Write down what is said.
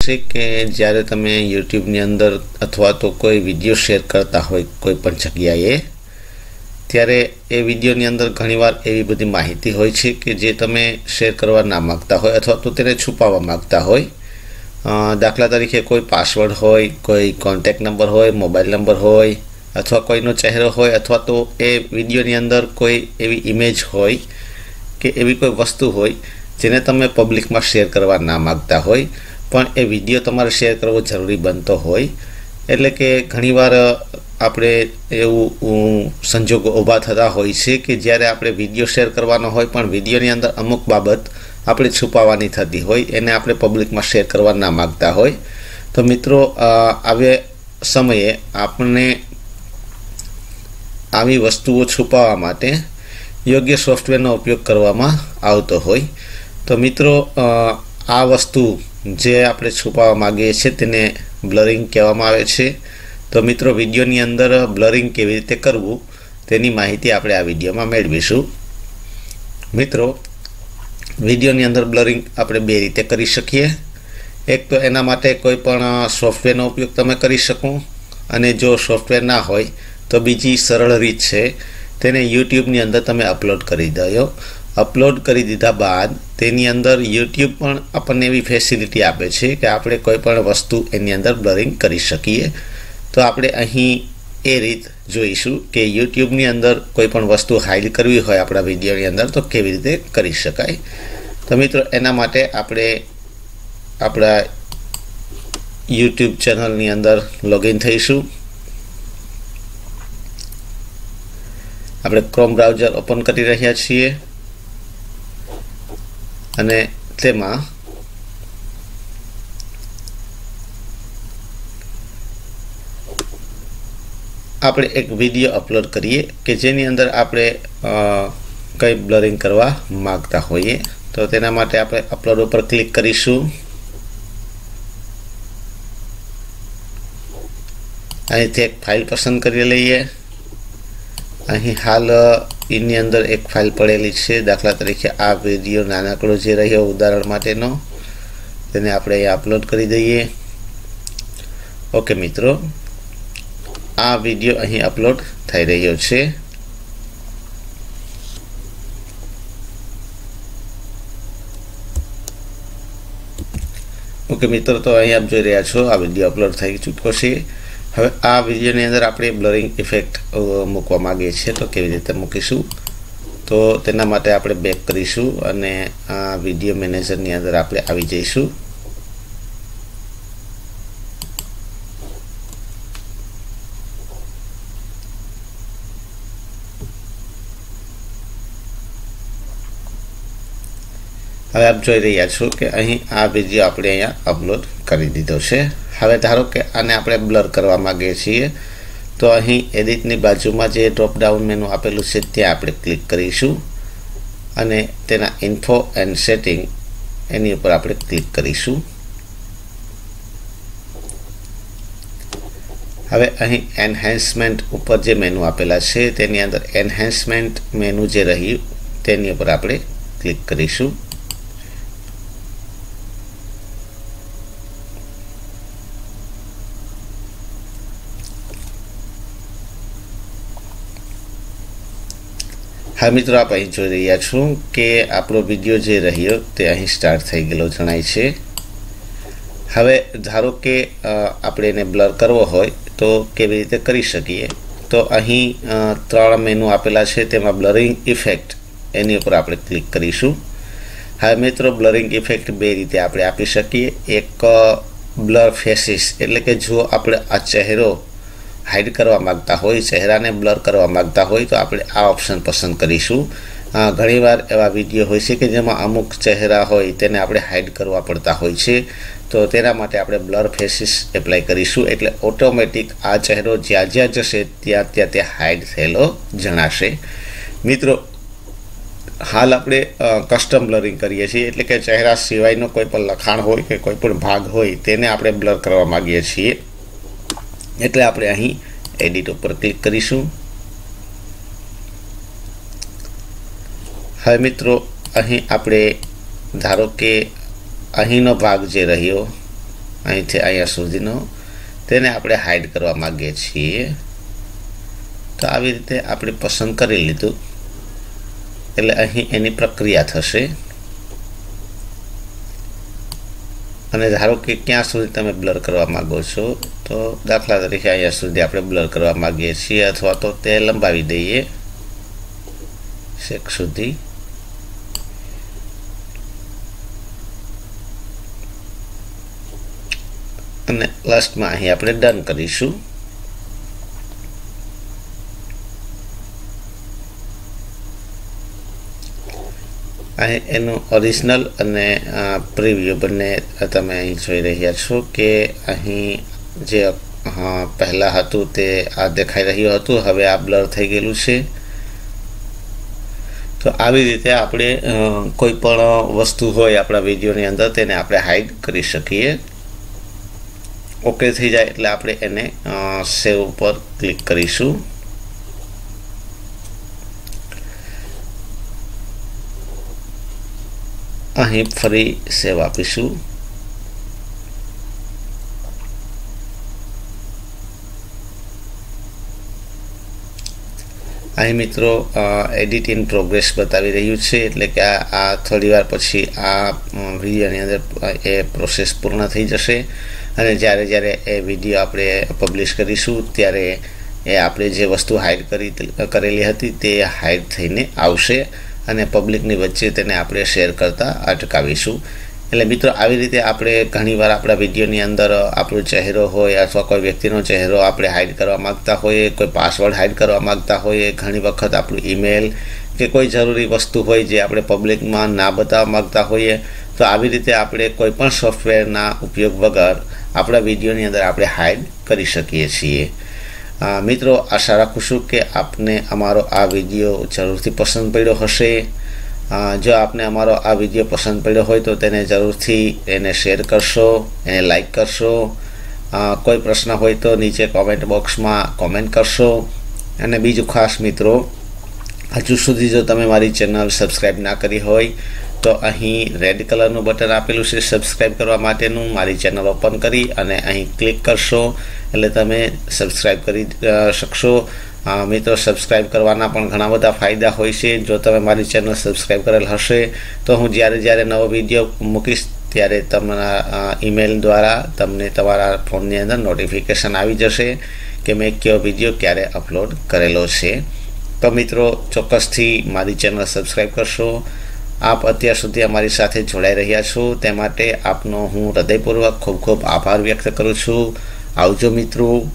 છે કે જ્યારે તમે યુટ્યુબની અંદર અથવા તો કોઈ વીડિયો શેર કરતા હોય કોઈ પણ જગ્યાએ, ત્યારે એ વિડીયોની અંદર ઘણીવાર એવી બધી માહિતી હોય છે કે જે તમે શેર કરવા ના માગતા હોય અથવા તો તેને છુપાવવા માગતા હોય. દાખલા તરીકે કોઈ પાસવર્ડ હોય, કોઈ કોન્ટેક નંબર હોય, મોબાઈલ નંબર હોય, અથવા કોઈનો ચહેરો હોય, અથવા તો એ વિડીયોની અંદર કોઈ એવી ઇમેજ હોય કે એવી કોઈ વસ્તુ હોય જેને તમે પબ્લિકમાં શેર કરવા ના માગતા હોય પણ એ વીડિયો તમારે શેર કરવો જરૂરી બનતો હોય. એટલે કે ઘણીવાર આપણે એવું સંજોગો ઊભા થતા હોય છે કે જ્યારે આપણે વીડિયો શેર કરવાનો હોય, પણ વિડીયોની અંદર અમુક બાબત આપણે છુપાવવાની થતી હોય, એને આપણે પબ્લિકમાં શેર કરવા ના માગતા હોય. તો મિત્રો આવે સમયે આપણે આવી વસ્તુઓ છુપાવવા માટે યોગ્ય સોફ્ટવેરનો ઉપયોગ કરવામાં આવતો હોય. તો મિત્રો આ વસ્તુ જે આપણે છુપાવવા માગીએ છીએ તેને બ્લરિંગ કહેવામાં આવે છે. તો મિત્રો, વિડીયોની અંદર બ્લરિંગ કેવી રીતે કરવું તેની માહિતી આપણે આ વિડીયોમાં મેળવીશું. મિત્રો, વિડીયોની અંદર બ્લરિંગ આપણે બે રીતે કરી શકીએ. એક તો એના માટે કોઈ પણ સોફ્ટવેરનો ઉપયોગ તમે કરી શકો અને જો સોફ્ટવેર ના હોય તો બીજી સરળ રીત છે. તેને યુટ્યુબની અંદર તમે અપલોડ કરી દો. અપલોડ કરી દીધા બાદ તેની અંદર યુટ્યુબ પણ આપણને એવી ફેસિલિટી આપે છે કે આપણે કોઈ પણ વસ્તુ એની અંદર બ્લરિંગ કરી શકીએ. તો આપણે અહીં એ રીત જોઈશું કે યુટ્યુબની અંદર કોઈ પણ વસ્તુ હાઇડ કરવી હોય આપણા વિડીયોની અંદર, તો કેવી રીતે કરી શકાય? તો મિત્રો, એના માટે આપણે આપણા યુટ્યુબ ચેનલની અંદર લોગિન થઈશું. આપણે ક્રોમ બ્રાઉઝર ઓપન કરી રહ્યા છીએ. અને તેમાં આપણે એક વીડિયો અપલોડ કરીએ કે જેની અંદર આપણે કંઈ બ્લરિંગ કરવા માગતા હોઈએ. તો તેના માટે આપણે અપલોડ ઉપર ક્લિક કરીશું. અહીંથી એક ફાઇલ પસંદ કરી લઈએ. અહીં હાલ એની અંદર એક ફાઇલ પડેલી છે, દાખલા તરીકે આ વીડિયો નાનકડો જે રહ્યો ઉદાહરણ માટેનો, તેને આપણે અપલોડ કરી દઈએ. ઓકે મિત્રો. આ વીડિયો અહીં અપલોડ થઈ રહ્યો છે. ઓકે મિત્રો, તો અહીં આપ જોઈ રહ્યા છો, આ વીડિયો અપલોડ થઈ ચૂક્યો છે. હવે આ વિડીયોની અંદર આપણે બ્લરિંગ ઇફેક્ટ મૂકવા માગીએ છીએ. તો કેવી રીતે મૂકીશું? તો તેના માટે આપણે બેક કરીશું અને આ વીડિયો મેનેજરની અંદર આપણે આવી જઈશું. હવે આપ જોઈ રહ્યા છો કે અહીં આ વીડિયો આપણે અહીંયા અપલોડ કરી દીધો છે. હવે ધારો કે આને આપણે બ્લર કરવા માગીએ છીએ, તો અહીં એડિટની બાજુમાં જે ડ્રોપડાઉન મેનુ આપેલું છે, ત્યાં આપણે ક્લિક કરીશું અને તેના ઇન્ફો એન્ડ સેટિંગ એની ઉપર આપણે ક્લિક કરીશું. હવે અહીં એન્હાન્સમેન્ટ ઉપર જે મેનુ આપેલા છે, તેની અંદર એન્હાન્સમેન્ટ મેનુ જે રહ્યું, તેની ઉપર આપણે ક્લિક કરીશું. હા, મિત્રો, આપ અહીં જોઈ રહ્યા છો કે આપણો વીડિયો જે રહ્યો તે અહીં સ્ટાર્ટ થઈ ગયેલો જણાય છે. હવે ધારો કે આપણે એને બ્લર કરવો હોય તો કેવી રીતે કરી શકીએ? તો અહીં ત્રણ મેનુ આપેલા છે, તેમાં બ્લરિંગ ઇફેક્ટ એની ઉપર આપણે ક્લિક કરીશું. હવે મિત્રો બ્લરિંગ ઇફેક્ટ બે રીતે આપણે આપી શકીએ. એક બ્લર ફેસીસ એટલે કે જો આપણે આ ચહેરો હાઇડ કરવા માગતા હોય, ચહેરાને બ્લર કરવા માગતા હોય, તો આપણે આ ઓપ્શન પસંદ કરીશું. ઘણીવાર એવા વીડિયો હોય છે કે જેમાં અમુક ચહેરા હોય તેને આપણે હાઇડ કરવા પડતા હોય છે. તો તેના માટે આપણે બ્લર ફેસીસ એપ્લાય કરીશું. એટલે ઓટોમેટિક આ ચહેરો જ્યાં જ્યાં જશે, ત્યાં ત્યાં તે હાઇડ થયેલો જણાશે. મિત્રો, હાલ આપણે કસ્ટમ બ્લરિંગ કરીએ છીએ. એટલે કે ચહેરા સિવાયનો કોઈ પણ લખાણ હોય કે કોઈ પણ ભાગ હોય, તેને આપણે બ્લર કરવા માગીએ છીએ. એટલે આપણે અહીં એડિટ ઉપર ક્લિક કરીશું. હવે મિત્રો, અહીં આપણે, ધારો કે અહીંનો ભાગ જે રહ્યો, અહીંથી અહીંયા સુધીનો, તેને આપણે હાઈડ કરવા માગીએ છીએ. તો આવી રીતે આપણે પસંદ કરી લીધું. એટલે અહીં એની પ્રક્રિયા થશે. અને ધારો કે ક્યાં સુધી તમે બ્લર કરવા માગો છો, તો દાખલા તરીકે અહીંયા સુધી આપણે બ્લર કરવા માગીએ છીએ અથવા તો તે લંબાવી દઈએ. શેક સુધી. અને લાસ્ટમાં અહીં આપણે ડન કરીશું. એનું ઓરિજિનલ અને પ્રિવ્યુ બંને તમે અહીં જોઈ રહ્યા છો કે અહીં જે પહેલાં હતું તે આ દેખાઈ રહ્યું હતું, હવે આ બ્લર થઈ ગયેલું છે. તો આવી રીતે આપણે કોઈ પણ વસ્તુ હોય આપણા વિડીયોની અંદર તેને આપણે હાઈડ કરી શકીએ. ઓકે થઈ જાય એટલે આપણે એને સેવ ઉપર ક્લિક કરીશું. અહીં ફરી સેવ આપીશું. અહીં મિત્રો એડિટ ઇન પ્રોગ્રેસ બતાવી રહ્યું છે, એટલે કે આ આ થોડી વાર પછી આ વિડીયોની અંદર એ પ્રોસેસ પૂર્ણ થઈ જશે. અને જ્યારે જ્યારે એ વીડિયો આપણે પબ્લિશ કરીશું, ત્યારે એ આપણે જે વસ્તુ હાઇડ કરી, કરેલી હતી તે હાઇડ થઈને આવશે. અને પબ્લિકની વચ્ચે તેને આપણે શેર કરતા અટકાવીશું. એટલે મિત્રો, આવી રીતે આપણે ઘણીવાર આપણા વિડીયોની અંદર આપણો ચહેરો હોય અથવા કોઈ વ્યક્તિનો ચહેરો આપણે હાઈડ કરવા માગતા હોઈએ, કોઈ પાસવર્ડ હાઈડ કરવા માગતા હોઈએ, ઘણી વખત આપણું ઈમેલ કે કોઈ જરૂરી વસ્તુ હોય જે આપણે પબ્લિકમાં ના બતાવવા માગતા હોઈએ, તો આવી રીતે આપણે કોઈ પણ સોફ્ટવેરના ઉપયોગ વગર આપણા વિડીયોની અંદર આપણે હાઈડ કરી શકીએ છીએ. મિત્રો, આશા રાખું છું કે આપને અમારો આ વીડિયો જરૂરથી પસંદ પડ્યો હશે. જો આપને અમારો આ વીડિયો પસંદ પડ્યો હોય તો તેને જરૂરથી એને શેર કરશો, એને લાઈક કરશો. કોઈ પ્રશ્ન હોય તો નીચે કોમેન્ટ બોક્સમાં કોમેન્ટ કરશો. અને બીજું ખાસ મિત્રો, હજુ સુધી જો તમે મારી ચેનલ સબસ્ક્રાઈબ ના કરી હોય તો અહીં રેડ કલરનું બટન આપેલું છે. સબસ્ક્રાઈબ કરવા માટેનું મારી ચેનલ ઓપન કરી અને અહીં ક્લિક કરશો. એટલે તમે સબસ્ક્રાઈબ કરી શકશો. મિત્રો સબસ્ક્રાઈબ કરવાના પણ ઘણા બધા ફાયદા હોય છે. જો તમે મારી ચેનલ સબસ્ક્રાઈબ કરેલ હશે, તો હું જ્યારે જ્યારે નવો વીડિયો મૂકીશ, ત્યારે તમારા ઈમેલ દ્વારા તમને તમારા ફોનની અંદર નોટિફિકેશન આવી જશે કે મેં કયો વીડિયો ક્યારે અપલોડ કરેલો છે. તો મિત્રો, ચોક્કસથી મારી ચેનલ સબસ્ક્રાઈબ કરશો. આપ અત્યાર સુધી અમારી સાથે જોડાઈ રહ્યા છો. તે માટે આપનો હું હૃદયપૂર્વક ખૂબ ખૂબ આભાર વ્યક્ત કરું છું. આવજો મિત્રો.